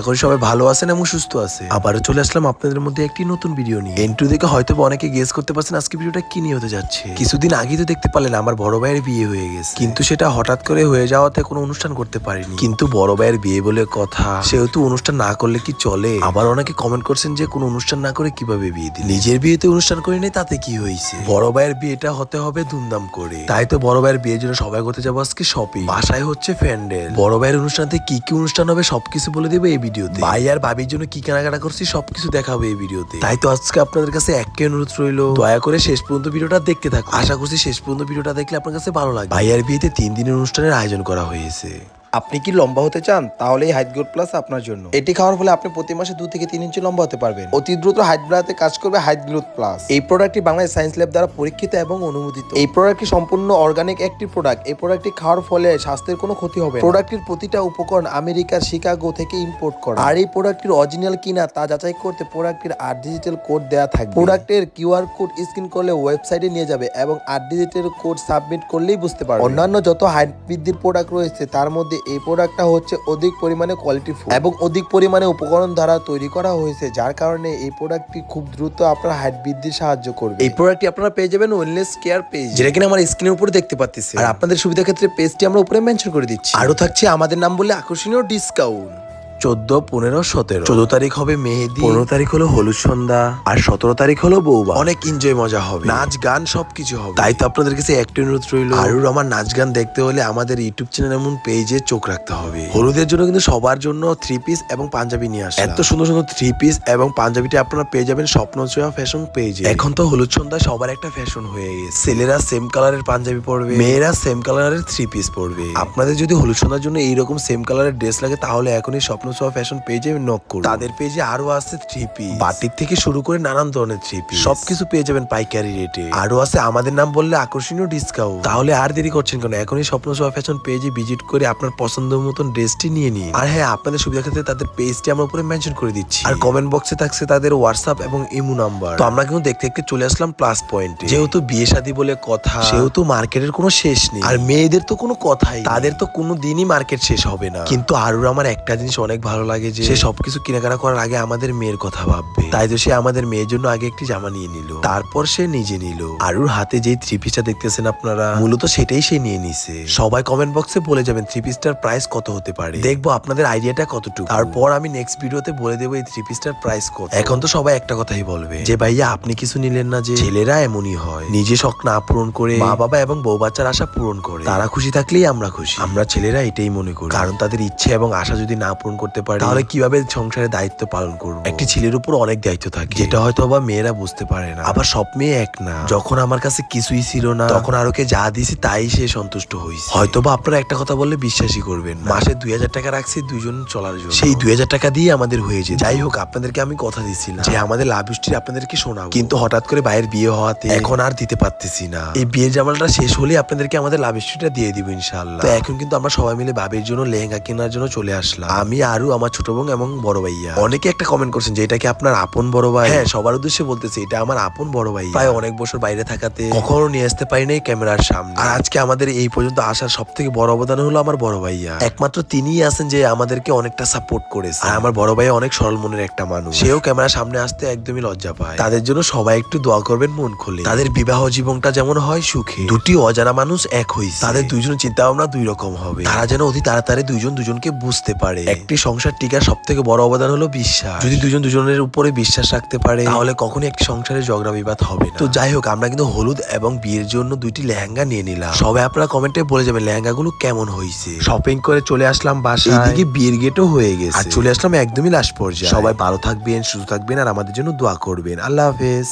এখন সবাই ভালো আছেন এবং সুস্থ আছে আবারও চলে আসলাম আপনাদের মধ্যে একটি নতুন ভিডিও নিয়ে। এন্ট্রি দেখে হয়তো অনেকে গেস করতে পারছেন আজকে ভিডিওটা কি নিয়ে হতে যাচ্ছে। কিছুদিন আগে তো দেখতে পারলেন আমার বড় ভাইয়ের বিয়ে হয়ে গেছে। কিন্তু সেটা হঠাৎ করে হয়ে যাওয়াতে কোনো অনুষ্ঠান করতে পারিনি। কিন্তু বড় ভাইয়ের বিয়ে বলে কথা, সেহেতু অনুষ্ঠান না করলে কি চলে? আবার অনেকে কমেন্ট করছেন যে কোনো অনুষ্ঠান না করে কীভাবে বিয়ে দিল? নিজের বিয়েতে অনুষ্ঠান করে নেই তাতে কি হয়েছে? বড় ভাইয়ের বিয়েটা হতে হবে ধুমধাম করে। তাই তো বড় ভাইয়ের বিয়ের জন্য সবাই করতে যাব আজকে শপিং বাসায় হচ্ছে প্যান্ডেল। বড় ভাইয়ের অনুষ্ঠানতে কি কি অনুষ্ঠান হবে সবকিছু বলে দেবো এই ভিডিওতে। ভাই আর ভাবির জন্য কি কেনাকাটা করছি, সবকিছু দেখাবো এই ভিডিওতে। তাই তো আজকে আপনাদের কাছে একই অনুরোধ রইল। দয়া করে শেষ পর্যন্ত ভিডিওটা দেখতে থাকুন। আশা করছি শেষ পর্যন্ত ভিডিওটা দেখলে আপনার কাছে ভালো লাগবে। ভাইয়ার বিয়েতে তিন দিনের অনুষ্ঠানের আয়োজন করা হয়েছে। আপনি কি লম্বা হতে চান? তাহলে এই হাইট গ্রোথ প্লাস আপনার জন্য। এটি খাওয়ার ফলে আপনি প্রতি মাসে দু থেকে তিন ইঞ্চি লম্বা হতে পারবেন। অতি দ্রুত হাইট বাড়াতে কাজ করবে হাইট গ্রোথ প্লাস এই প্রোডাক্টটি বাংলাদেশ সায়েন্স ল্যাব দ্বারা পরীক্ষিত এবং অনুমোদিত। এই প্রোডাক্টটি সম্পূর্ণ অর্গানিক একটি প্রোডাক্ট এই প্রোডাক্টটি খাওয়ার ফলে স্বাস্থ্যের কোনো ক্ষতি হবে। প্রোডাক্টটির প্রতিটা উপকরণ আমেরিকার শিকাগো থেকে ইম্পোর্ট করা। আর এই প্রোডাক্টটির অরিজিনাল কিনা তা যাচাই করতে প্রোডাক্টটির আট ডিজিটাল কোড দেওয়া থাকবে। প্রোডাক্টের কিউআর কোড স্ক্যান করলে ওয়েবসাইটে নিয়ে যাবে এবং আট ডিজিটাল কোড সাবমিট করলেই বুঝতে পারবে। অন্যান্য যত হাইট বৃদ্ধির প্রোডাক্ট রয়েছে, তার মধ্যে এই প্রোডাক্টটা হচ্ছে অধিক পরিমাণে কোয়ালিটি ফুল এবং অধিক পরিমাণে উপকরণ দ্বারা তৈরি করা হয়েছে যার কারণে এই প্রোডাক্টটি খুব দ্রুত আপনার হাইট বৃদ্ধি সাহায্য করবে। এই প্রোডাক্টটি আপনারা পেয়ে যাবেন ওয়েলনেস কেয়ার পেজ যেটা কিনা আমার স্ক্রিনের উপরে দেখতে পাচ্ছি আর আপনাদের সুবিধা ক্ষেত্রে পেজটি আমরা উপরে মেনশন করে দিচ্ছি। আরও থাকছে আমাদের নাম বলে আকর্ষণীয় ডিসকাউন্ট চোদ্দ পনেরো সতেরো। চোদ্দ তারিখ হবে মেহেদি। পনেরো তারিখ হলো হলুদ সন্ধ্যা। আর সতেরো তারিখ হলো বৌবা অনেক এনজয় মজা হবে। নাচ গান সবকিছু হবে। তাই তো আপনাদের কাছে একটা অনুরোধ রইল। আরুর আমার নাচ গান দেখতে হলে আমাদের ইউটিউব চ্যানেল এমন পেজে চোখ রাখতে হবে। হলুদের জন্য কিন্তু সবার জন্য থ্রি পিস এবং পাঞ্জাবি নিয়ে আসে। এত সুন্দর সুন্দর থ্রি পিস এবং পাঞ্জাবিটা আপনারা পেয়ে যাবেন স্বপ্ন ছোঁয়া ফ্যাশন পেজে এখন তো হলুদ সন্ধ্যা সবার একটা ফ্যাশন হয়ে গেছে। ছেলেরা সেম কালারের পাঞ্জাবি পরবে। মেয়েরা সেম কালারের থ্রি পিস পরবে। আপনাদের যদি হলুদ সন্ধ্যার জন্য এইরকম সেম কালারের ড্রেস লাগে তাহলে এখনই স্বপ্ন ছোঁয়া ফ্যাশন পেজে নক করুন। তাদের পেজে আরও আছে থ্রি পিস বাটিক থেকে শুরু করে নানান ধরনের থ্রি পিস সবকিছু পেয়ে যাবেন পাইকারি রেটে আরও আছে আমাদের নাম বললে আকর্ষণীয় ডিসকাউন্ট তাহলে আর দেরি করছেন কেন? এখনই স্বপ্ন ছোঁয়া ফ্যাশন পেজে ভিজিট করে আপনার পছন্দ মতন ড্রেসটি নিয়ে নিন। আর হ্যাঁ আপনাদের সুবিধা ক্ষেত্রে তাদের পেজটি আমরা উপরে মেনশন করে দিচ্ছি। আর কমেন্ট বক্সে থাকছে তাদের হোয়াটসঅ্যাপ এবং ইমো নাম্বার তো আমরা কিন্তু দেখতে দেখতে চলে আসলাম প্লাস পয়েন্টে যেহেতু বিয়ে শাদী বলে কথা সেহেতু মার্কেটের কোনো শেষ নেই। আর মেয়েদের তো কোনো কথাই তাদের তো কোনো দিনই মার্কেট শেষ হবে না। কিন্তু আরুর আমার একটা জিনিস অনেক ভালো লাগে যে সে সবকিছু কেনাকাটা করার আগে আমাদের মেয়ের কথা ভাববে। তাই তো সে আমাদের মেয়ের জন্য আগে একটি জামা নিয়ে নিল। তারপর সে নিজে নিল। আরুর হাতে যে থ্রি পিসটা দেখতেছেন আপনারা মূলত সেটাই সে নিয়ে নিছে। সবাই কমেন্ট বক্সে বলে যাবেন থ্রি পিসটার প্রাইস কত হতে পারে। দেখব আপনাদের আইডিয়াটা কতটুকু। তারপর আমি নেক্সট ভিডিওতে বলে দেবো এই থ্রি পিসটার প্রাইস কত। এখন তো সবাই একটা কথাই বলবে যে ভাইয়া আপনি কিছু নিলেন না যে ছেলেরা এমনই হয়। নিজে শখ না পূরণ করে মা বাবা এবং বউ বাচ্চার আশা পূরণ করে। তারা খুশি থাকলেই আমরা খুশি। আমরা ছেলেরা এটাই মনে করি। কারণ তাদের ইচ্ছে এবং আশা যদি না পূরণ করতে পারে। তাহলে কীভাবে সংসারের দায়িত্ব পালন করব? একটি ছেলের উপর অনেক দায়িত্ব থাকে। যেটা হয়তো বা মেয়েরা বুঝতে পারে না। আবার সব মেয়ে এক না। যখন আমার কাছে কিছুই ছিল না তখন আরোকে যা দিয়েছি তাই সে সন্তুষ্ট হয়েছে। হয়তো বা আপনারা একটা কথা বললে বিশ্বাসই করবেন মাসে দুই হাজার টাকা রাখছি দুইজন চলার জন্য। সেই দুই হাজার টাকা দিয়ে আমাদের হয়েছে যাই হোক আপনাদেরকে আমি কথা দিচ্ছিলাম। যে আমাদের লাভ হিস্ট্রি আপনাদেরকে শোনাবো। কিন্তু হঠাৎ করে বাইরের বিয়ে হওয়াতে এখন আর দিতে পারতেছি না। এই বিয়ের জামালটা শেষ হলে আপনাদেরকে আমাদের লাভ হিস্ট্রিটা দিয়ে দিব ইনশাল্লাহ তো এখন কিন্তু আমরা সবাই মিলে বাবের জন্য লেহেঙ্গা কেনার জন্য চলে আসলাম। আমি আরু আমার ছোট বোন এবং বড় ভাইয়া। অনেকে একটা কমেন্ট করছেন যে এটা কি আপনার আপন বড় ভাই? হ্যাঁ সবার উদ্দেশ্যে বলতেছি এটা আমার আপন বড় ভাই প্রায় অনেক বছর বাইরে থাকাতে কখনো নিয়ে আসতে পারি নাই ক্যামেরার সামনে। আর আজকে আমাদের এই পর্যন্ত আসার সব থেকে বড় অবদান হলো আমার বড় ভাইয়া। একমাত্র তিনিই আছেন যে আমাদেরকে অনেকটা সাপোর্ট করেছে। আর আমার বড় ভাই অনেক সরল মনের একটা মানুষ। সেও ক্যামেরার সামনে আসতে একদমই লজ্জা পায়। তাদের জন্য সবাই একটু দোয়া করবেন মন খুলে। তাদের বিবাহ জীবনটা যেমন হয় সুখে দুটি অজানা মানুষ এক হইছে। তাদের দুইজন চিন্তা ভাবনা দুই রকম হবে। তারা যেন অতি তাড়াতাড়ি দুইজন দুজনকে বুঝতে পারে। একটি সংসার টিকার সব থেকে বড় অবদান হলো বিশ্বাস। যদি দুজন দুজনের উপরে বিশ্বাস রাখতে পারে তাহলে কখনোই একটি সংসারে ঝগড়া বিবাদ হবে না। তো যাই হোক আমরা কিন্তু হলুদ এবং বিয়ের জন্য দুইটি লেহেঙ্গা নিয়ে নিলাম। সবাই আপনারা কমেন্টে বলে যাবেন লেহেঙ্গা গুলো কেমন হয়েছে। শপিং করে চলে আসলাম বাসায়। এইদিকে বিয়ের গেটও হয়ে গেছে। আর চলে আসলাম একদমই লাস্ট পর্যায়ে। সবাই ভালো থাকবেন সুস্থ থাকবেন আর আমাদের জন্য দোয়া করবেন। আল্লাহ হাফেজ।